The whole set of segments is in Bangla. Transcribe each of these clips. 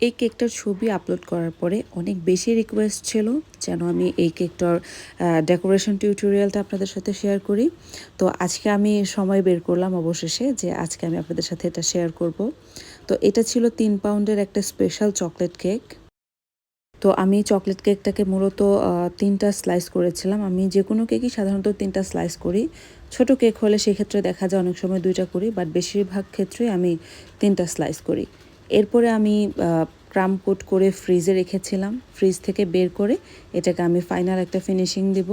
এই কেকটার ছবি আপলোড করার পরে অনেক বেশি রিকোয়েস্ট ছিল যেন আমি এই কেকটার ডেকোরেশন টিউটোরিয়ালটা আপনাদের সাথে শেয়ার করি। তো আজকে আমি সময় বের করলাম অবশেষে যে আজকে আমি আপনাদের সাথে এটা শেয়ার করব। তো এটা ছিল তিন পাউন্ডের একটা স্পেশাল চকলেট কেক তো আমি চকলেট কেকটাকে মূলত তিনটা স্লাইস করেছিলাম। আমি যে কোনো কেকই সাধারণত তিনটা স্লাইস করি। ছোট কেক হলে সেক্ষেত্রে দেখা যায় অনেক সময় দুইটা করি বাট বেশিরভাগ ক্ষেত্রে আমি তিনটা স্লাইস করি। এরপরে আমি ক্রাম কোট করে ফ্রিজে রেখেছিলাম। ফ্রিজ থেকে বের করে এটাকে আমি ফাইনাল একটা ফিনিশিং দিব।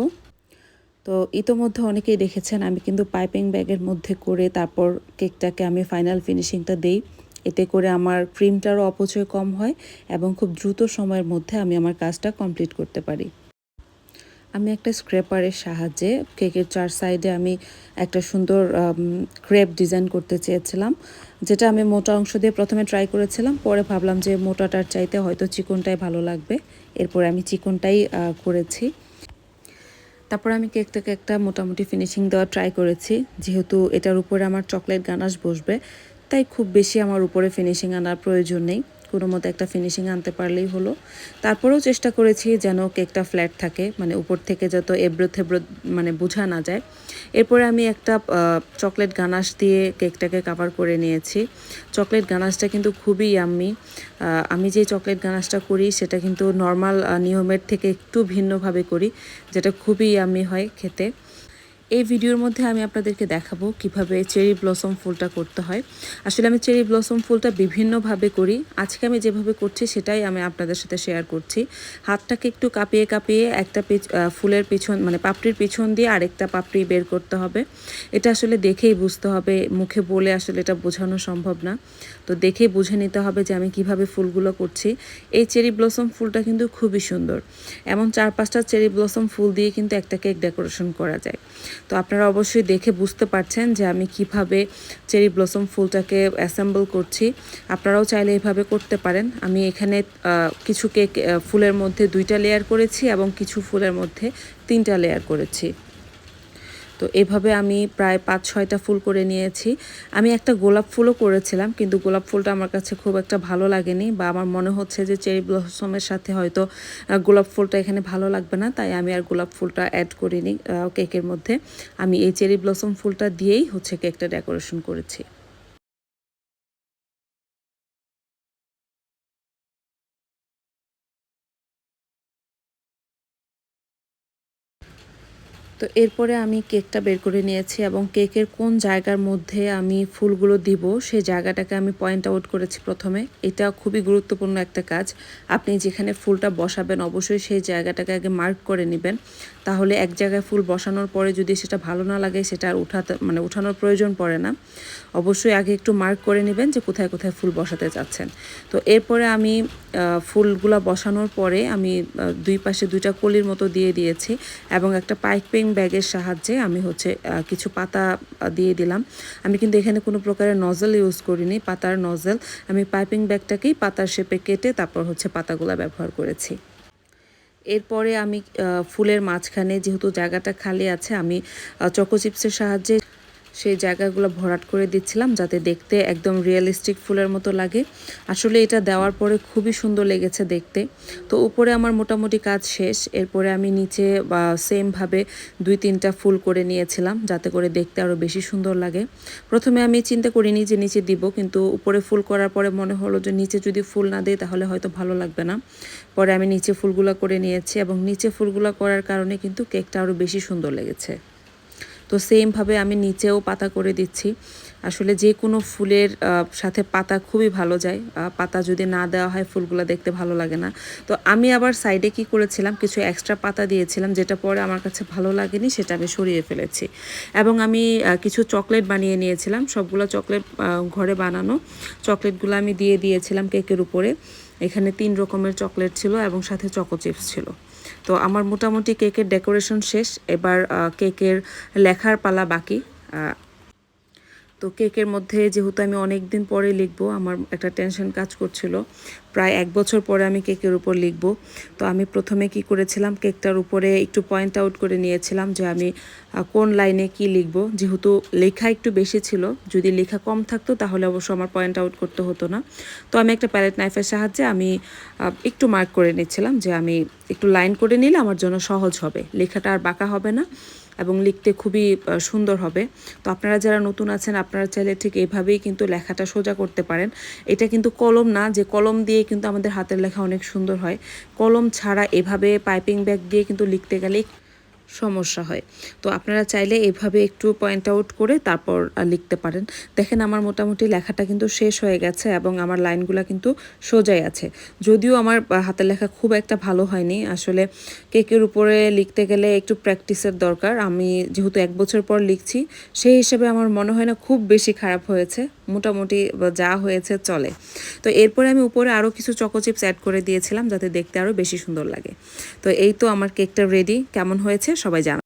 তো ইতোমধ্যে অনেকেই দেখেছেন আমি কিন্তু পাইপিং ব্যাগের মধ্যে করে তারপর কেকটাকে আমি ফাইনাল ফিনিশিংটা দেই। এতে করে আমার ক্রিমটারও অপচয় কম হয় এবং খুব দ্রুত সময়ের মধ্যে আমি আমার কাজটা কমপ্লিট করতে পারি। আমি একটা স্ক্রেপারের সাহায্যে কেকের চার সাইডে আমি একটা সুন্দর ক্রেপ ডিজাইন করতে চেয়েছিলাম, যেটা আমি মোটা অংশ দিয়ে প্রথমে ট্রাই করেছিলাম, পরে ভাবলাম যে মোটাটার চাইতে হয়তো চিকনটাই ভালো লাগবে। এরপরে আমি চিকনটাই করেছি। তারপর আমি কেকটাকে একটা মোটামুটি ফিনিশিং দেওয়া ট্রাই করেছি, যেহেতু এটার উপরে আমার চকলেট গানাশ বসবে, তাই খুব বেশি আমার উপরে ফিনিশিং আনার প্রয়োজন নেই। কোনো মতো একটা ফিনিশিং আনতে পারলেই হলো। তারপরেও চেষ্টা করেছি যেন কেকটা ফ্ল্যাট থাকে মানে উপর থেকে যত এবড়ো থেব্রো মানে বোঝা না যায়। এরপরে আমি একটা চকলেট গানাশ দিয়ে কেকটাকে কাভার করে নিয়েছি। চকলেট গানাশটা কিন্তু খুবই ইয়াম্মি আমি যে চকলেট গানাশটা করি সেটা কিন্তু নর্মাল নিয়মের থেকে একটু ভিন্নভাবে করি, যেটা খুবই ইয়াম্মি হয় খেতে। এই ভিডিওর মধ্যে আমি আপনাদেরকে দেখাবো কীভাবে চেরি ব্লসম ফুলটা করতে হয়। আসলে আমি চেরি ব্লসম ফুলটা বিভিন্নভাবে করি। আজকে আমি যেভাবে করছি সেটাই আমি আপনাদের সাথে শেয়ার করছি। হাতটাকে একটু কাঁপিয়ে কাঁপিয়ে একটা ফুলের পিছন মানে পাপড়ির পিছন দিয়ে আরেকটা পাপড়ি বের করতে হবে। এটা আসলে দেখেই বুঝতে হবে, মুখে বলে আসলে এটা বোঝানো সম্ভব না। তো দেখেই বুঝে নিতে হবে যে আমি কীভাবে ফুলগুলো করছি। এই চেরি ব্লসম ফুলটা কিন্তু খুবই সুন্দর। এমন চার পাঁচটা চেরি ব্লসম ফুল দিয়ে কিন্তু একটা কেক ডেকোরেশন করা যায়। তো আপনারা অবশ্যই দেখে বুঝতে পারছেন যে আমি কীভাবে চেরি ব্লসম ফুলটাকে অ্যাসেম্বল করছি। আপনারাও চাইলে এভাবে করতে পারেন। আমি এখানে কিছু কেক ফুলের মধ্যে দুইটা লেয়ার করেছি এবং কিছু ফুলের মধ্যে তিনটা লেয়ার করেছি। তো এভাবে আমি প্রায় পাঁচ, ছয়টা ফুল করে নিয়েছি। আমি একটা গোলাপ ফুলও করেছিলাম, কিন্তু গোলাপ ফুলটা আমার কাছে খুব একটা ভালো লাগেনি বা আমার মনে হচ্ছে যে চেরি ব্লসমের সাথে হয়তো গোলাপ ফুলটা এখানে ভালো লাগবে না, তাই আমি আর গোলাপ ফুলটা অ্যাড করিনি কেকের মধ্যে। আমি এই চেরি ব্লসম ফুলটা দিয়েই হচ্ছে কেকটা ডেকোরেশন করেছি। তো এরপরে আমি কেকটা বের করে নিয়েছি এবং কেকের কোন জায়গার মধ্যে আমি ফুলগুলো দিব, সেই জায়গাটাকে আমি পয়েন্ট আউট করেছি প্রথমে। এটা খুবই গুরুত্বপূর্ণ একটা কাজ। আপনি যেখানে ফুলটা বসাবেন, অবশ্যই সেই জায়গাটাকে আগে মার্ক করে নেবেন। তাহলে এক জায়গায় ফুল বসানোর পরে যদি সেটা ভালো না লাগে, সেটা আর উঠাতে মানে উঠানোর প্রয়োজন পড়ে না। অবশ্যই আগে একটু মার্ক করে নেবেন যে কোথায় কোথায় ফুল বসাতে চাচ্ছেন তো এরপরে আমি ফুলগুলো বসানোর পরে আমি দুই পাশে দুইটা কলির মতো দিয়ে দিয়েছি এবং একটা পাইপিং ব্যাগের সাহায্যে আমি হচ্ছে কিছু পাতা দিয়ে দিলাম। আমি কিন্তু এখানে কোনো প্রকারের নজল ইউজ করিনি, পাতার নজল। আমি পাইপিং ব্যাগটাকেই পাতার শেপে কেটে তারপর হচ্ছে পাতাগুলা ব্যবহার করেছি। এরপরে আমি ফুলের মাঝখানে যেহেতু জায়গাটা খালি আছে, আমি চকো চিপসের সাহায্যে সেই জায়গাগুলো ভরাট করে দিচ্ছিলাম যাতে দেখতে একদম রিয়েলিস্টিক ফুলের মতো লাগে। আসলে এটা দেওয়ার পরে খুবই সুন্দর লেগেছে দেখতে। তো উপরে আমার মোটামুটি কাজ শেষ। এরপরে আমি নিচে, বা সেমভাবে দুই তিনটা ফুল করে নিয়েছিলাম যাতে করে দেখতে আরও বেশি সুন্দর লাগে। প্রথমে আমি চিন্তা করিনি যে নিচে দিব, কিন্তু উপরে ফুল করার পরে মনে হলো যে নিচে যদি ফুল না দেয় তাহলে হয়তো ভালো লাগবে না। পরে আমি নিচে ফুলগুলো করে নিয়েছি এবং নিচে ফুলগুলো করার কারণে কিন্তু কেকটা আরও বেশি সুন্দর লেগেছে। তো সেমভাবে আমি নিচেও পাতা করে দিচ্ছি। আসলে যে কোনো ফুলের সাথে পাতা খুবই ভালো যায়। পাতা যদি না দেওয়া হয় ফুলগুলো দেখতে ভালো লাগে না। তো আমি আবার সাইডে কি করেছিলাম, কিছু এক্সট্রা পাতা দিয়েছিলাম, যেটা পরে আমার কাছে ভালো লাগেনি, সেটা আমি সরিয়ে ফেলেছি। এবং আমি কিছু চকলেট বানিয়ে নিয়েছিলাম, সবগুলো চকলেট ঘরে বানানো চকলেটগুলো আমি দিয়ে দিয়েছিলাম কেকের উপরে। এখানে তিন রকমের চকলেট ছিল এবং সাথে চকো চিপস ছিল। তো আমার মোটামুটি কেকের ডেকোরেশন শেষ। এবার কেকের লেখার পালা বাকি। তো কেকের মধ্যে যেহেতু আমি অনেক দিন পরে লিখব, আমার একটা টেনশন কাজ করছিল। প্রায় এক বছর পরে আমি কেকের উপর লিখব। তো আমি প্রথমে কি করেছিলাম, কেকটার উপরে একটু পয়েন্ট আউট করে নিয়েছিলাম যে আমি কোন লাইনে কি লিখব। যেহেতু লেখা একটু বেশি ছিল, যদি লেখা কম থাকতো তাহলে অবশ্য আমার পয়েন্ট আউট করতে হতো না। তো আমি একটা প্যালেট নাইফের সাহায্যে আমি একটু মার্ক করে নিচ্ছিলাম যে আমি একটু লাইন করে নিলে আমার জন্য সহজ হবে। লেখাটা আর বাঁকা হবে না। এবং লিখতে খুবই সুন্দর হবে। তো আপনারা যারা নতুন আছেন, আপনারা চাইলে ঠিক এভাবেই কিন্তু লেখাটা সোজা করতে পারেন। এটা কিন্তু কলম না, যে কলম দিয়ে কিন্তু আমাদের হাতের লেখা অনেক সুন্দর হয়। কলম ছাড়া এভাবে পাইপিং ব্যাগ দিয়ে কিন্তু লিখতে গেলে সমস্যা হয়। তো আপনারা চাইলে এভাবে একটু পয়েন্ট আউট করে তারপর লিখতে পারেন। দেখেন আমার মোটামুটি লেখাটা কিন্তু শেষ হয়ে গেছে এবং আমার লাইনগুলো কিন্তু সোজাই আছে। যদিও আমার হাতের লেখা খুব একটা ভালো হয়নি। আসলে কেকের উপরে লিখতে গেলে একটু প্র্যাকটিসের দরকার। আমি যেহেতু এক বছর পর লিখছি, সেই হিসেবে আমার মনে হয় না খুব বেশি খারাপ হয়েছে। মোটামুটি যা হয়েছে চলে। তো এরপরে আমি উপরে আরও কিছু চকো চিপস অ্যাড করে দিয়েছিলাম যাতে দেখতে আরও বেশি সুন্দর লাগে। তো এই তো আমার কেকটা রেডি কেমন হয়েছে সবাই জানা